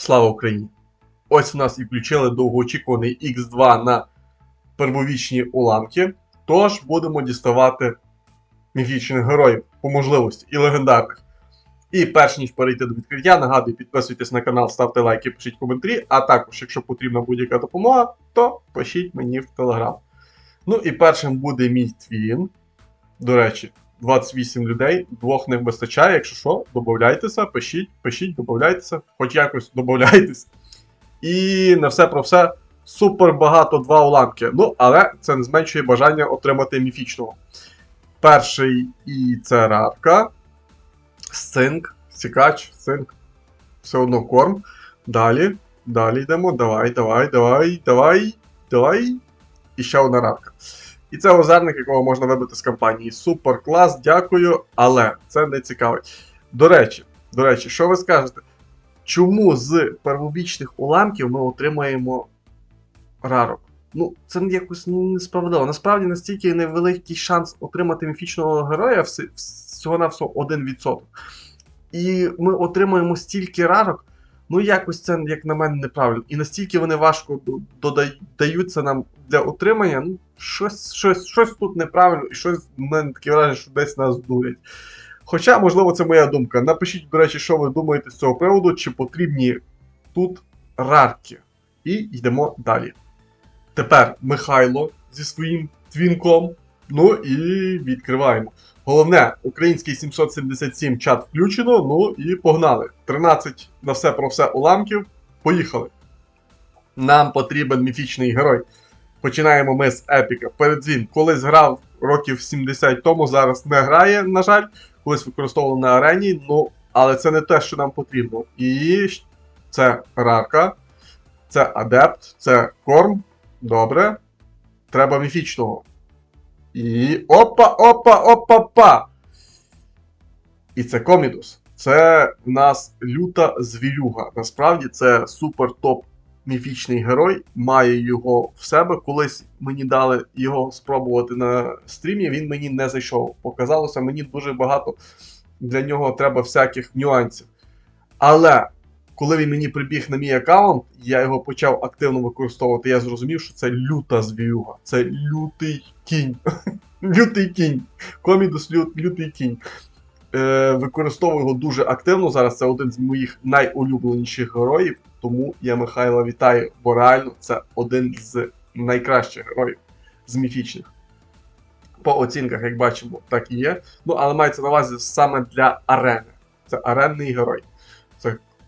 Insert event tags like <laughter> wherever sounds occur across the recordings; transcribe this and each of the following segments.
Слава Україні! Ось у нас і включили довгоочікуваний X2 на первовічні уламки. Тож будемо діставати міфічних героїв по можливості і легендарних. І перш ніж перейти до відкриття, нагадую, підписуйтесь на канал, ставте лайки, пишіть коментарі. А також, якщо потрібна будь-яка допомога, то пишіть мені в телеграм. Ну і першим буде мій твін. До речі, 28 людей, двох не вистачає. Якщо що, додайтеся, пишіть, пишіть, додайтеся, хоч якось додайтеся. І на все про все. Супер багато два уламки. Ну, але це не зменшує бажання отримати міфічного. Перший і це рарка. Сцинк, цікач, цинк. Все одно корм. Далі. Далі йдемо. Давай, давай, давай, давай, давай. І ще одна рарка. І це озерник, якого можна вибити з кампанії. Супер клас, дякую, але це не цікавить. До речі, до речі, що ви скажете? Чому з первобічних уламків ми отримаємо рарок? Ну, це якось ну, несправедливо. Насправді настільки невеликий шанс отримати міфічного героя всього на всього 1%. І ми отримуємо стільки рарок, ну якось це, як на мене, неправильно. І настільки вони важко д- додай- даються нам для отримання, ну, щось, щось, щось тут неправильно, і щось в мене таке враження, що десь нас дурять. Хоча, можливо, це моя думка. Напишіть, до речі, що ви думаєте з цього приводу, чи потрібні тут рарки. І йдемо далі. Тепер Михайло зі своїм твінком. Ну і відкриваємо. Головне, український 777 чат включено. Ну і погнали. 13 на все про все уламків. Поїхали. Нам потрібен міфічний герой. Починаємо ми з епіка. Передзвін колись грав років 70 тому, зараз не грає, на жаль, колись використовував на арені, ну, але це не те, що нам потрібно. І це рарка, це адепт, це корм. Добре. Треба міфічного. І. Опа, опа, опа, па! І це Комідус. Це в нас люта звірюга. Насправді це супер топ міфічний герой. Має його в себе. Колись мені дали його спробувати на стрімі. Він мені не зайшов. Показалося, мені дуже багато для нього треба всяких нюансів. Але коли він мені прибіг на мій аккаунт, я його почав активно використовувати. Я зрозумів, що це люта звірюга. Це лютий кінь. <laughs> лютий кінь. Комідус лю, лютий кінь. Е, використовую його дуже активно. Зараз це один з моїх найулюбленіших героїв. Тому я Михайла вітаю, бо реально це один з найкращих героїв з міфічних. По оцінках, як бачимо, так і є. Ну, але мається на увазі саме для арени. Це аренний герой.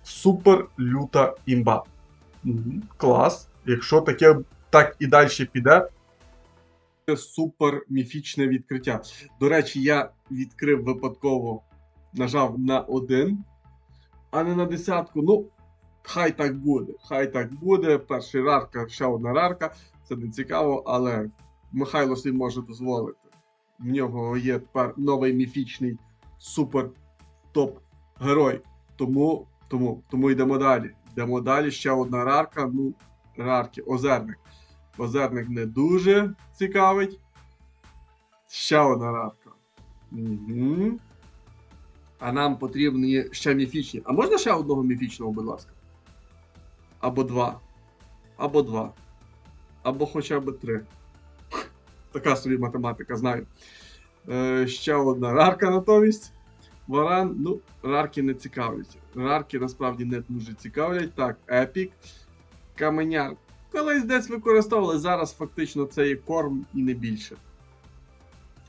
Супер люта імба. Клас. Якщо таке так і далі піде. Це супер міфічне відкриття. До речі, я відкрив випадково, нажав на один, а не на десятку. Ну, хай так буде. Хай так буде. Перший рарка, ще одна рарка. Це не цікаво, але Михайло собі може дозволити. В нього є тепер новий міфічний супер топ герой. Тому, тому, тому йдемо далі. Йдемо далі. Ще одна рарка. Ну, рарки, озерник. Озерник не дуже цікавить. Ще одна рарка. Угу. А нам потрібні ще міфічні. А можна ще одного міфічного, будь ласка? Або два. Або два. Або хоча б три. Така собі математика, знаю. Е, ще одна рарка натомість. Варан, ну, рарки не цікавлять. Рарки насправді не дуже цікавлять. Так, епік. Каменяр. Колись десь використовували, зараз фактично це є корм і не більше.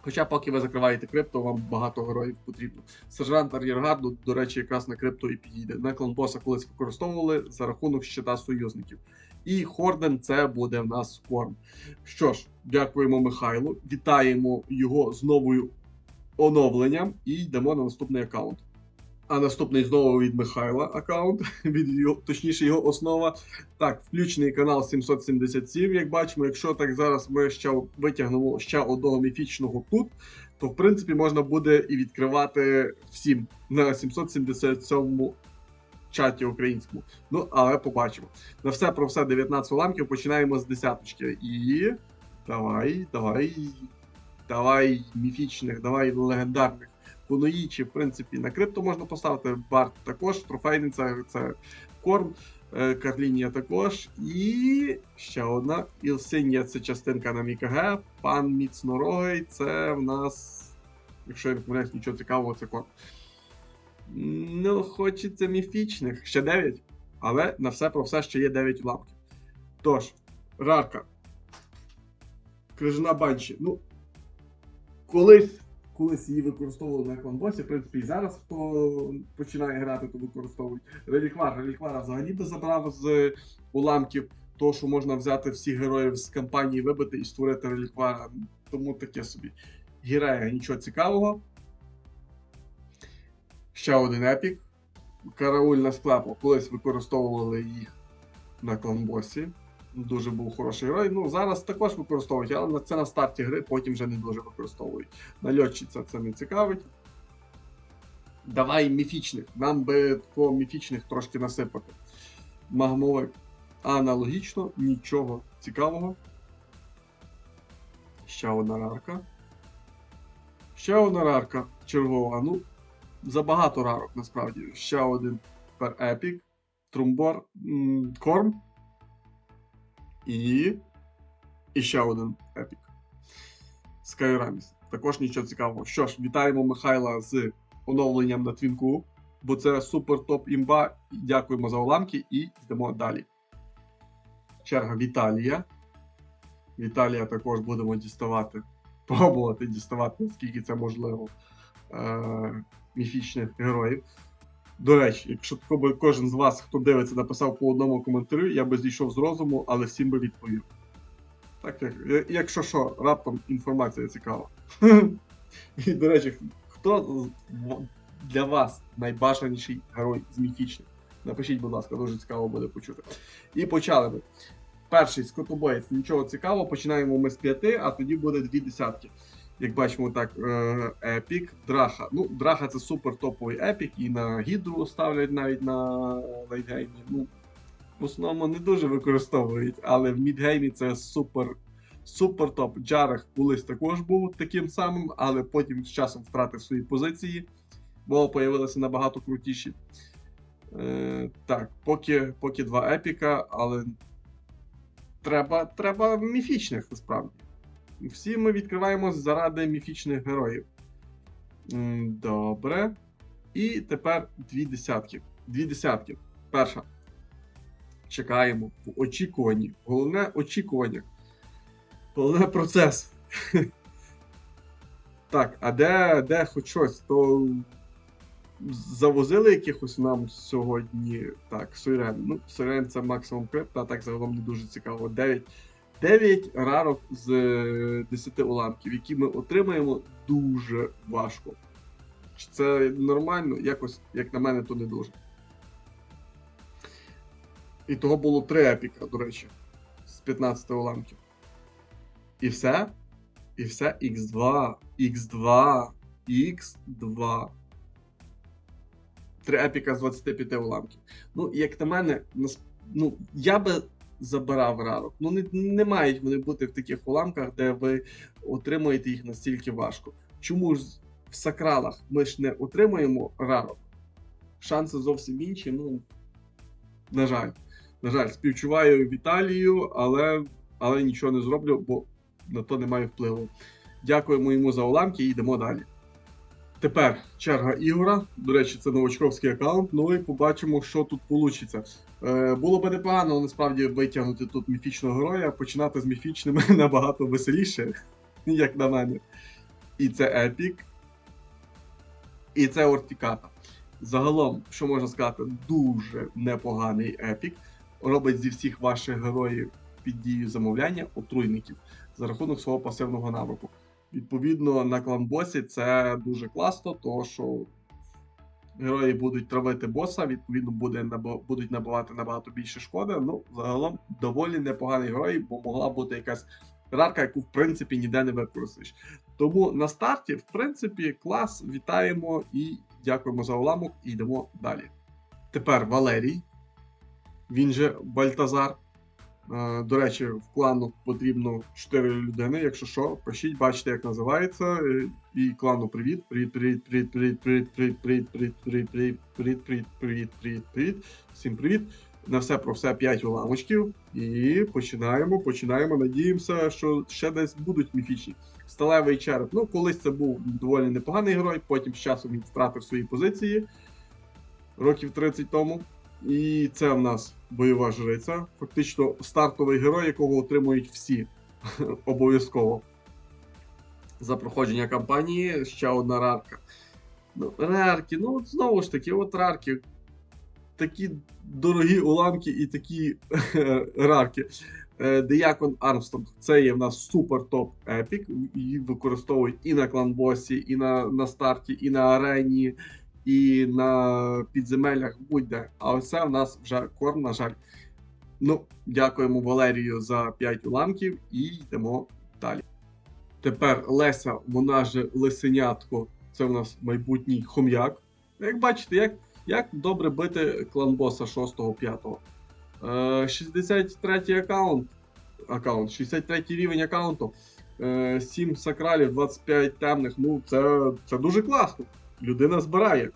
Хоча, поки ви закриваєте крипто, вам багато героїв потрібно. Сержант Ар'єргард, ну, до речі, якраз на крипто і підійде. На кланбоса колись використовували за рахунок щита союзників. І Хорден це буде в нас корм. Що ж, дякуємо Михайлу, вітаємо його з новою оновленням і йдемо на наступний аккаунт. А наступний знову від Михайла аккаунт, <laughs> від його, точніше його основа. Так, включений канал 777. Як бачимо, якщо так зараз ми ще витягнемо ще одного міфічного тут, то в принципі можна буде і відкривати всім на 777 чаті українському. Ну, але побачимо. На все про все 19 уламків починаємо з десяточки. І. Давай, давай. Давай міфічних, давай легендарних. Куноїчі, в принципі, на крипто можна поставити. Барт також, трофейний це, корм, е, Карлінія також. І ще одна. Ілсинія це частинка на МКГ. Пан Міцнорогий це в нас, якщо я не помиляюсь, нічого цікавого, це корм. Ну, хочеться міфічних. Ще 9. Але на все про все ще є 9 уламків. Тож, рарка. Крижана банші. Ну, колись, колись її використовували на кланбосі, в принципі, і зараз хто починає грати, то використовують. Реліквар. Реліквара взагалі би забрав з уламків то, що можна взяти всіх героїв з кампанії, вибити і створити реліквара. Тому таке собі. Гірея нічого цікавого. Ще один епік. Караульна склепа. Колись використовували їх на кланбосі. Дуже був хороший герой. Ну, зараз також використовують, але це на старті гри, потім вже не дуже використовують. На льотчі це, не цікавить. Давай міфічних. Нам би такого міфічних трошки насипати. Магмовик. Аналогічно, нічого цікавого. Ще одна рарка. Ще одна рарка чергова. Ну, забагато рарок насправді. Ще один пер епік. Трумбор. Корм. І. Ще один епік. Skyramis. Також нічого цікавого. Що ж, вітаємо Михайла з оновленням на твінку, бо це супер топ імба. Дякуємо за уламки і йдемо далі. Черга Віталія. Віталія також будемо діставати, <laughs> пробувати діставати, наскільки це можливо, е- міфічних героїв. До речі, якщо би кожен з вас, хто дивиться, написав по одному коментарю, я би зійшов з розуму, але всім би відповів. Так, як, якщо що, раптом інформація цікава. <laughs> І, до речі, хто для вас найбажаніший герой з міфічних? Напишіть, будь ласка, дуже цікаво буде почути. І почали ми. Перший скотобоєць, нічого цікавого, починаємо ми з п'яти, а тоді буде дві десятки. Як бачимо, так, епік, драха. Ну, драха це супер топовий епік, і на гідру ставлять навіть на лейтгеймі. Ну, в основному не дуже використовують, але в мідгеймі це супер, супер топ. Джарах колись також був таким самим, але потім з часом втратив свої позиції, бо появилися набагато крутіші. Е, так, поки, поки два епіка, але треба, треба міфічних насправді. Всі ми відкриваємо заради міфічних героїв. Добре. І тепер дві десятки. Дві десятки. Перша. Чекаємо в очікуванні. Головне очікування. Головне процес. <laughs> Так, а де, де хоч щось, то завозили якихось нам сьогодні. Так, Сойрен. Ну, Сойрен це максимум крипта, а так загалом не дуже цікаво. 9, 9 рарок з е, 10 уламків, які ми отримаємо дуже важко. Чи це нормально? Якось, як на мене, то не дуже. І того було 3 епіка, до речі, з 15 уламків. І все. І все X2, X2, X2. Три епіка з 25 уламків. Ну, як на мене, ну, я би забирав рарок. Ну, не, не мають вони бути в таких уламках, де ви отримуєте їх настільки важко. Чому ж в сакралах ми ж не отримуємо рарок? Шанси зовсім інші. Ну, на жаль. На жаль, співчуваю Віталію, але, але нічого не зроблю, бо на то немає впливу. Дякуємо йому за уламки і йдемо далі. Тепер черга Ігора. До речі, це новачковський аккаунт. Ну і побачимо, що тут вийде. Е, було би непогано насправді витягнути тут міфічного героя, починати з міфічними <laughs> набагато веселіше, як на мене. І це епік. І це Ортіката. Загалом, що можна сказати, дуже непоганий епік. Робить зі всіх ваших героїв під дією замовляння отруйників за рахунок свого пасивного навику. Відповідно, на кланбосі це дуже класно, тому що герої будуть травити боса, відповідно, буде, будуть набивати набагато більше шкоди. Ну, загалом доволі непоганий герой, бо могла бути якась рарка, яку в принципі ніде не використаєш. Тому на старті, в принципі, клас, вітаємо і дякуємо за уламок, і йдемо далі. Тепер Валерій, він же Бальтазар. Е, До речі, в клану потрібно 4 людини. Якщо що, пишіть, бачите, як називається. Е, І клану привіт. Привіт, привіт, привіт, привіт, привіт, привіт, привіт, привіт, привіт, привіт, привіт, привіт, привіт, привіт, привіт. Всім привіт. На все про все 5 уламочків. І починаємо, починаємо. Надіємося, що ще десь будуть міфічні. Сталевий череп. Ну, колись це був доволі непоганий герой, потім з часом він втратив свої позиції років 30 тому. І це в нас бойова жриця. Фактично стартовий герой, якого отримують всі <laughs> обов'язково. За проходження кампанії ще одна рарка. Ну, рарки, ну от знову ж таки, от рарки. Такі дорогі уламки і такі <laughs> рарки. Е, Деякон Армстронг це є в нас супер топ епік. Її використовують і на кланбосі, і на, на старті, і на арені, і на підземеллях будь-де. А ось це в нас вже корм, на жаль. Ну, дякуємо Валерію за 5 уламків і йдемо далі. Тепер Леся, вона же Лисенятко, це в нас майбутній хом'як. Як бачите, як, як добре бити кланбоса 6-5. Е, 63 аккаунт, аккаунт, 63 рівень аккаунту, е, 7 сакралів, 25 темних. Ну, це, це дуже класно. Людина збирає.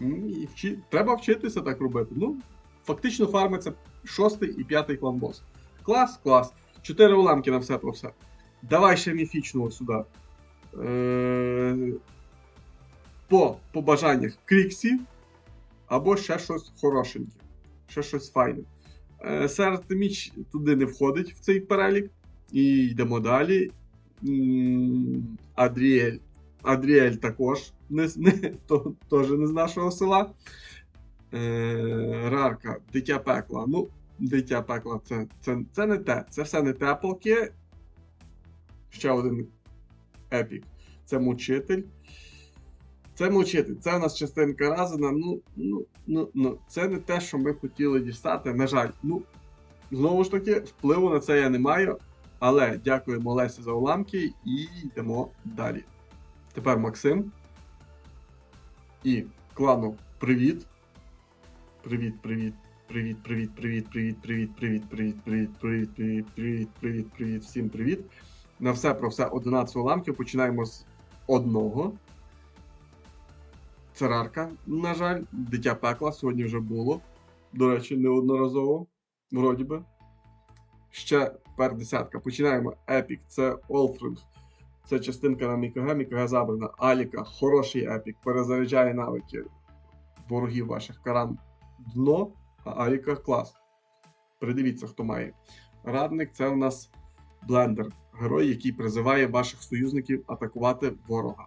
І вчи... Треба вчитися так робити. Ну, фактично фармиться шостий і п'ятий кланбос. Клас, клас. Чотири уламки на все про все. Давай ще міфічного сюди. Е... По побажаннях Кріксі. Або ще щось хорошеньке. Ще щось файне. Е, Серед міч туди не входить в цей перелік. І йдемо далі. Адріель. Адріель також не, не, <laughs> то, теж не з нашого села. Е, Рарка, дитя пекла. Ну, дитя пекла це, це, це не те. Це все не те полки. Ще один епік. Це мучитель. Це мучитель. Це у нас частинка разина. Ну, ну, ну, ну, це не те, що ми хотіли дістати. На жаль, ну, знову ж таки, впливу на це я не маю. Але дякуємо Лесі за уламки і йдемо далі. Тепер Максим. І клану привіт. Привіт, привіт, привіт, привіт, привіт, привіт, привіт, привіт, привіт, привіт, привіт, привіт, привіт, привіт, привіт, всім привіт. На все про все 11 уламків. Починаємо з одного. Церарка, на жаль, дитя пекла сьогодні вже було. До речі, неодноразово. Вроді би. Ще пер десятка. Починаємо. Епік, це Олфринг. Це частинка на Мікаге, Мікаге забрана. Аліка, хороший епік, перезаряджає навики ворогів ваших каран дно, а Аліка клас. Придивіться, хто має. Радник це у нас блендер, герой, який призиває ваших союзників атакувати ворога.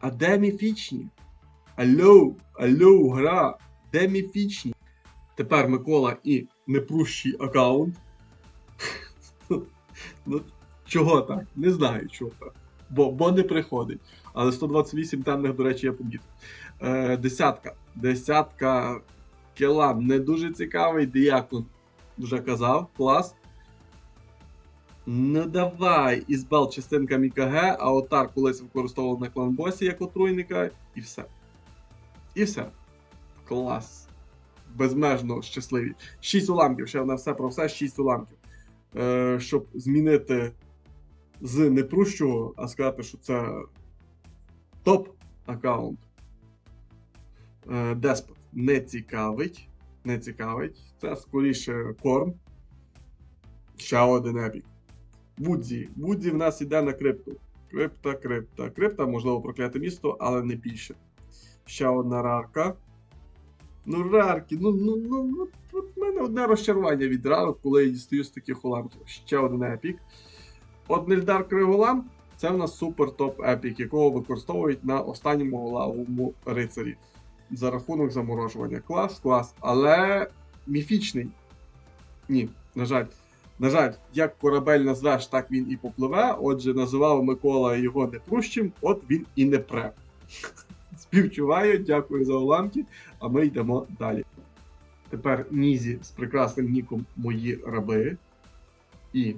А де міфічні? Алло, алло, гра, де міфічні? Тепер Микола і непрущий аккаунт. <laughs> чого так? Не знаю, чого так. Бо, бо не приходить. Але 128 темних, до речі, я помітив. Е, десятка. Десятка Келан. Не дуже цікавий. Діякон вже казав. Клас. Ну давай, Ізбел частинка Мікаге, а отар колись використовував на кланбосі як отруйника, і все. І все. Клас. Безмежно щасливі. 6 уламків, ще на все про все, 6 уламків. Е, щоб змінити з непрущого, а сказати, що це топ аккаунт. Е, Деспот не цікавить. Не цікавить. Це скоріше корм. Ще один епік. Вудзі. Вудзі в нас іде на крипту. Крипта, крипта. Крипта, можливо, прокляте місто, але не більше. Ще одна рарка. Ну, рарки, ну, ну, ну, ну от в мене одне розчарування від рарок, коли я дістаю з таких уламків. Ще один епік. От Нельдар Криголам це в нас супер топ епік, якого використовують на останньому лавовому рицарі. За рахунок заморожування. Клас, клас. Але міфічний. Ні, на жаль. На жаль, як корабель назвеш, так він і попливе. Отже, називав Микола його непрущим, от він і не пре. <laughs> Співчуваю, дякую за уламки, а ми йдемо далі. Тепер Нізі з прекрасним ніком Мої раби. І,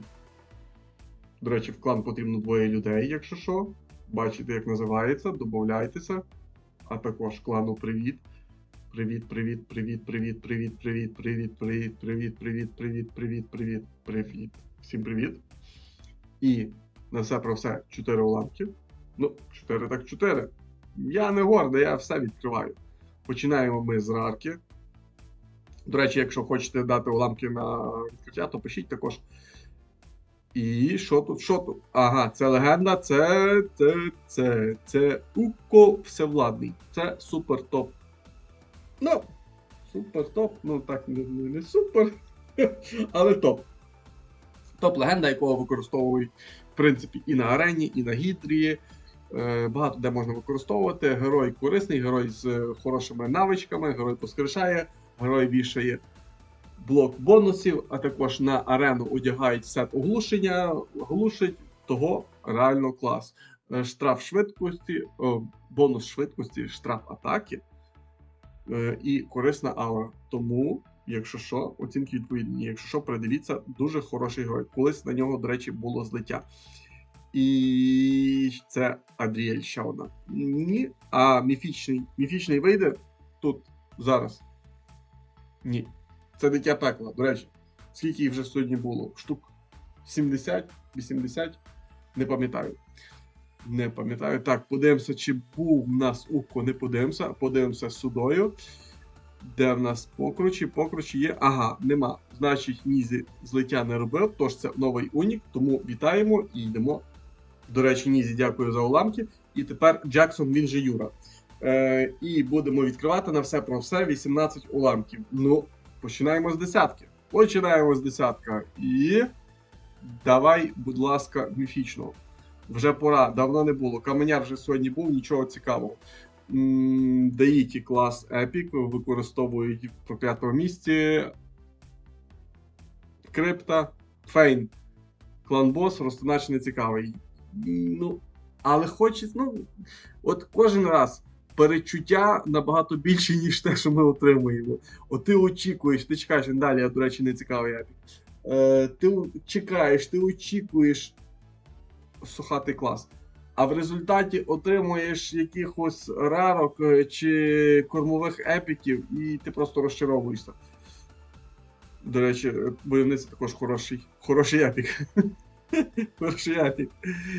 до речі, в клан потрібно двоє людей, якщо що. Бачите, як називається, додайтеся. А також клану привіт. Привіт, привіт, привіт, привіт, привіт, привіт, привіт, привіт, привіт, привіт, привіт, привіт, привіт, привіт. Всім привіт. І на все про все 4 уламки. Ну, 4 так 4. Я не гордий, я все відкриваю. Починаємо ми з рарки. До речі, якщо хочете дати уламки на відкриття, то пишіть також. І що тут? Що тут? Ага, це легенда, це. Це. Це. Це Уко Всевладний. Це супер топ. Ну, супер топ. Ну так, не, не, супер. <laughs> Але топ. Топ-легенда, якого використовують, в принципі, і на арені, і на гідрії. Е, Багато де можна використовувати. Герой корисний, герой з е, хорошими навичками, герой поскришає, герой вішає блок бонусів, а також на арену одягають сет оглушення, глушить того реально клас. Е, Штраф швидкості, бонус швидкості, штраф атаки е, і корисна аура. Тому, якщо що, оцінки відповідні. Якщо що, придивіться, дуже хороший герой. Колись на нього, до речі, було злиття. І це Адріель ще одна. Ні. А міфічний, міфічний вийде тут зараз. Ні. Це дитя пекла, до речі. Скільки їх вже сьогодні було? Штук 70, 80, не пам'ятаю. Не пам'ятаю. Так, подивимося, чи був в нас Уко, не подивимося. Подивимося судою. Де в нас покручі? Покручі є. Ага, нема. Значить, Нізі злиття не робив, тож це новий унік, тому вітаємо і йдемо. До речі, Нізі, дякую за уламки. І тепер Джексон, він же Юра. Е, і будемо відкривати на все про все 18 уламків. Ну, починаємо з десятки. Починаємо з десятка. І. Давай, будь ласка, міфічного. Вже пора, давно не було. Каменяр вже сьогодні був, нічого цікавого. Даїті клас Epic використовують в проклятому місці. Крипта, Фейн. Клан-бос, розтинач не цікавий. Ну, але хочеться, ну, от кожен раз перечуття набагато більше, ніж те, що ми отримуємо. От ти очікуєш, ти чекаєш, далі, я, до речі, не цікавий епік. Е, ти чекаєш, ти очікуєш сухатий клас. А в результаті отримуєш якихось рарок е, чи кормових епіків, і ти просто розчаровуєшся. До речі, е, бойовниця також хороший, хороший епік. <laughs> <laughs> Хороший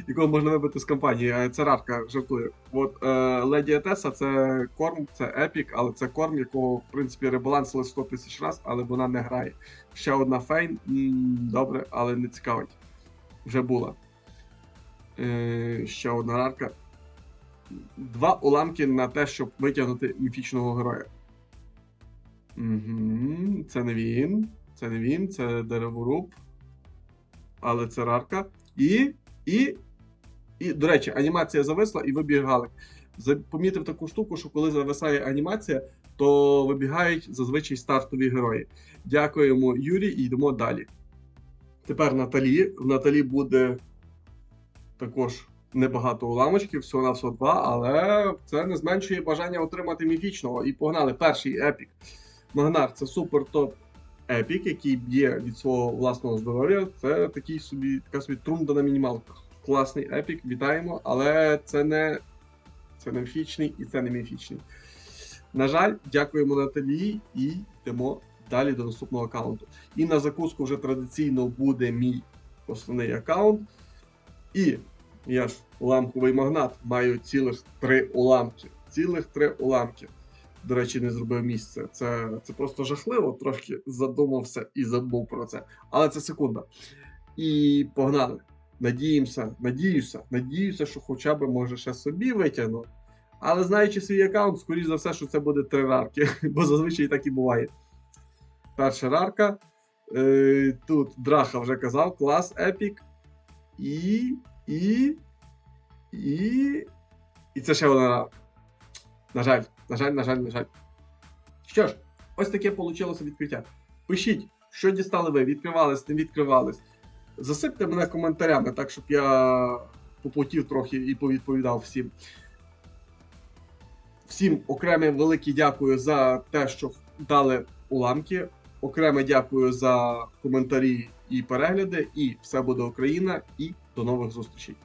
якого можна вибити з кампанії. Е, Це рарка жартує. От е, Леді Етеса це корм, це епік, але це корм, якого, в принципі, ребалансили 100 тисяч раз, але вона не грає. Ще одна фейн, добре, але не цікавить. Вже була. Е, ще одна рарка. Два уламки на те, щоб витягнути міфічного героя. Угу, це не він. Це не він, це дереворуб. Але це рарка. І. І. І, до речі, анімація зависла і вибіг Галик. Помітив таку штуку, що коли зависає анімація, то вибігають зазвичай стартові герої. Дякуємо, Юрій, і йдемо далі. Тепер Наталі. В Наталі буде також небагато уламочків, всього на всього два, але це не зменшує бажання отримати міфічного. І погнали. Перший епік. Магнар це супер топ епік, який б'є від свого власного здоров'я. Це такий собі, така собі трунда на мінімалках. Класний епік, вітаємо, але це не, це не міфічний і це не міфічний. На жаль, дякуємо Наталі і йдемо далі до наступного аккаунту. І на закуску вже традиційно буде мій основний аккаунт. І я ж уламковий магнат, маю цілих три уламки. Цілих три уламки. До речі, не зробив місце. Це, це просто жахливо. Трошки задумався і забув про це. Але це секунда. І погнали. Надіємося, надіюся, надіюся, що хоча б може ще собі витягну. Але знаючи свій аккаунт, скоріш за все, що це буде три рарки, <laughs> бо зазвичай так і буває. Перша рарка. Е, тут Драха вже казав, клас, епік. І. І. І. І це ще одна рарка. На жаль, на жаль, на жаль, на жаль. Що ж, ось таке вийшло відкриття. Пишіть, що дістали ви, відкривались, не відкривались. Засипте мене коментарями, так щоб я попотів трохи і повідповідав всім. Всім окреме велике дякую за те, що дали уламки. Окреме дякую за коментарі і перегляди. І все буде Україна. І до нових зустрічей.